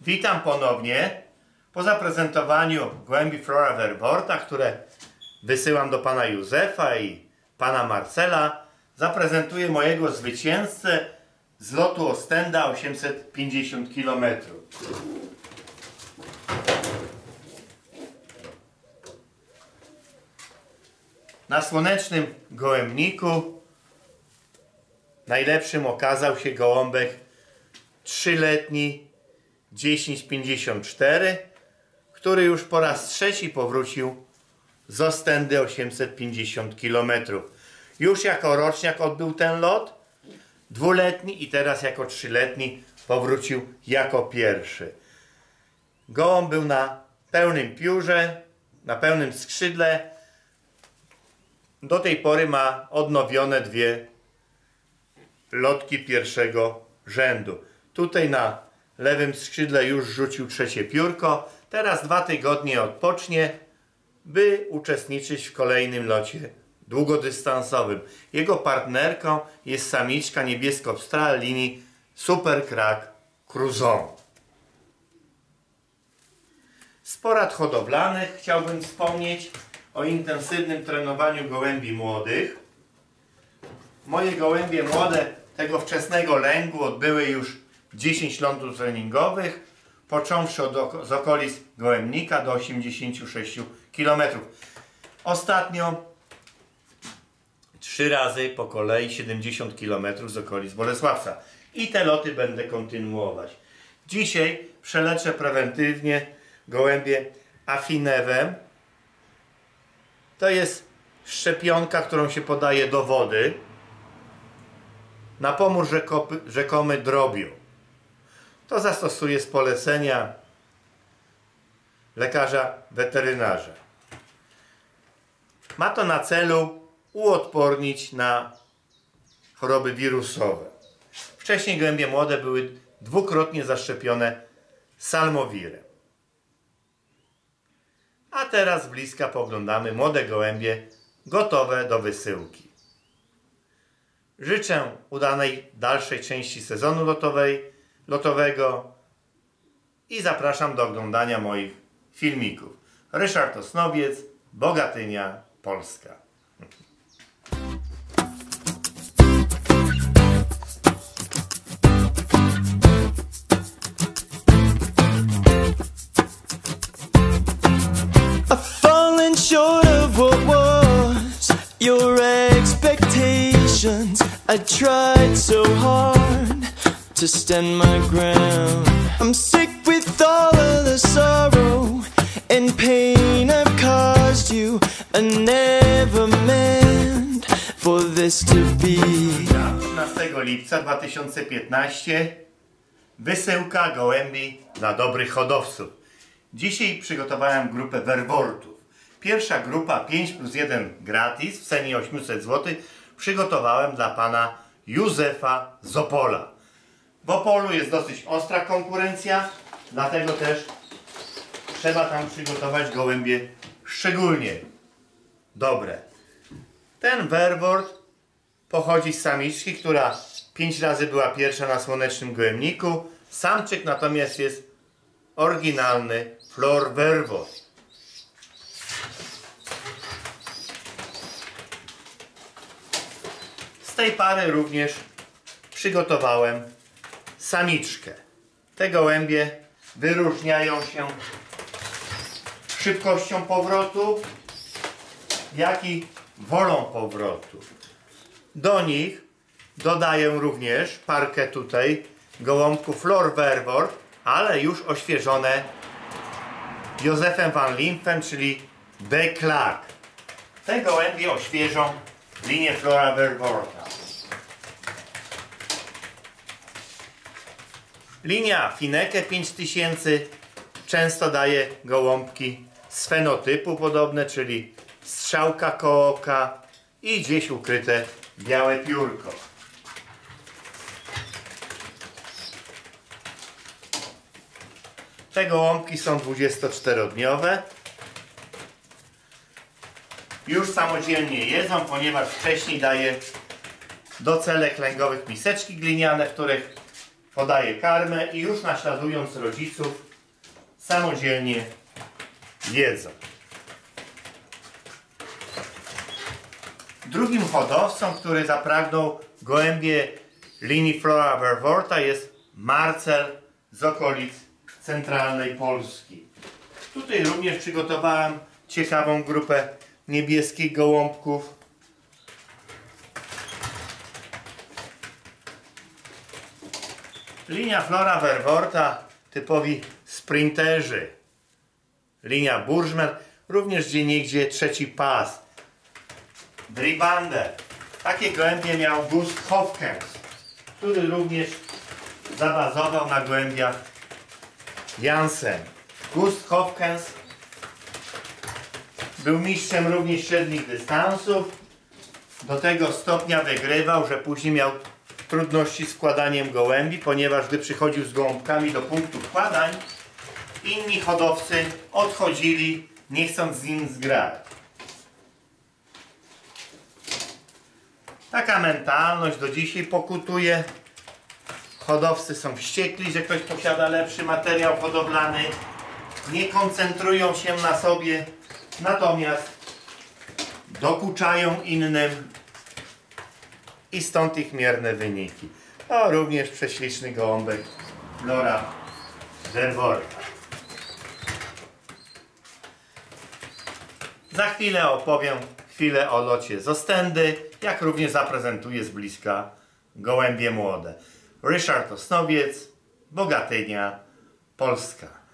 Witam ponownie po zaprezentowaniu głębi Flora Verborta, które wysyłam do pana Józefa i pana Marcela. Zaprezentuję mojego zwycięzcę z lotu Ostenda 850 km. Na słonecznym gołębniku najlepszym okazał się gołąbek trzyletni 1054, który już po raz trzeci powrócił z Ostendy 850 km. Już jako roczniak odbył ten lot, dwuletni i teraz jako trzyletni powrócił jako pierwszy. Gołąb był na pełnym piórze, na pełnym skrzydle. Do tej pory ma odnowione dwie lotki pierwszego rzędu. Tutaj na lewym skrzydle już rzucił trzecie piórko. Teraz dwa tygodnie odpocznie, by uczestniczyć w kolejnym locie długodystansowym. Jego partnerką jest samiczka niebiesko-pstral linii Super Crack Cruzon. Z porad hodowlanych chciałbym wspomnieć o intensywnym trenowaniu gołębi młodych. Moje gołębie młode tego wczesnego lęgu odbyły już 10 lądów treningowych, począwszy od, z okolic Gołębnika do 86 km. Ostatnio trzy razy po kolei 70 km z okolic Bolesławca. I te loty będę kontynuować. Dzisiaj przeleczę prewentywnie gołębie afinewem. To jest szczepionka, którą się podaje do wody na pomór rzekomy drobiu. To zastosuje z polecenia lekarza weterynarza. Ma to na celu uodpornić na choroby wirusowe. Wcześniej gołębie młode były dwukrotnie zaszczepione salmowirem. A teraz bliska poglądamy młode gołębie gotowe do wysyłki. Życzę udanej dalszej części sezonu lotowej, lotowego i zapraszam do oglądania moich filmików. Ryszard Osnowiec, Bogatynia, Polska. your expectations. I tried so hard to stand my ground. I'm sick with all of the sorrow and pain I've caused you. I never meant for this to be. 15 lipca 2015 wysyłka gołębi dla dobrych hodowców. Dzisiaj przygotowałem grupę werwortów. Pierwsza grupa 5 plus 1 gratis w cenie 800 zł przygotowałem dla pana Józefa z Opola. W Opolu jest dosyć ostra konkurencja, dlatego też trzeba tam przygotować gołębie szczególnie dobre. Ten werwort pochodzi z samiczki, która 5 razy była pierwsza na słonecznym gołębniku. Samczyk natomiast jest oryginalny Flor Werwort. Z tej pary również przygotowałem samiczkę. Te gołębie wyróżniają się szybkością powrotu, jak i wolą powrotu. Do nich dodaję również parkę tutaj gołąbków Flor Verwort, ale już oświeżone Józefem van Limfen, czyli B. Clark. Te gołębie oświeżą linię Flora Verworta. Linia Fineke 5000 często daje gołąbki z fenotypu podobne, czyli strzałka kooka i gdzieś ukryte białe piórko. Te gołąbki są 24-dniowe. Już samodzielnie jedzą, ponieważ wcześniej daję do celek lęgowych miseczki gliniane, w których podaje karmę i już naśladując rodziców samodzielnie jedzą. Drugim hodowcą, który zapragnął gołębie linii Flora Verworta jest Marcel z okolic centralnej Polski. Tutaj również przygotowałem ciekawą grupę niebieskich gołąbków. Linia Flora Verworta, typowi sprinterzy. Linia Burżmer, również gdzie niegdzie trzeci pas. Dribander. Takie gołębie miał Gust Hopkins, który również zabazował na gołębiach Jansen. Gust Hopkins był mistrzem również średnich dystansów. Do tego stopnia wygrywał, że później miał trudności z wkładaniem gołębi, ponieważ gdy przychodził z gołąbkami do punktu wkładań, inni hodowcy odchodzili, nie chcąc z nim zgrać. Taka mentalność do dzisiaj pokutuje. Hodowcy są wściekli, że ktoś posiada lepszy materiał hodowlany. Nie koncentrują się na sobie, natomiast dokuczają innym i stąd ich mierne wyniki. O, również prześliczny gołąbek Flora Verworta. Za chwilę opowiem chwilę o locie z Ostendy, jak również zaprezentuję z bliska gołębie młode. Ryszard Osnowiec, Bogatynia, Polska.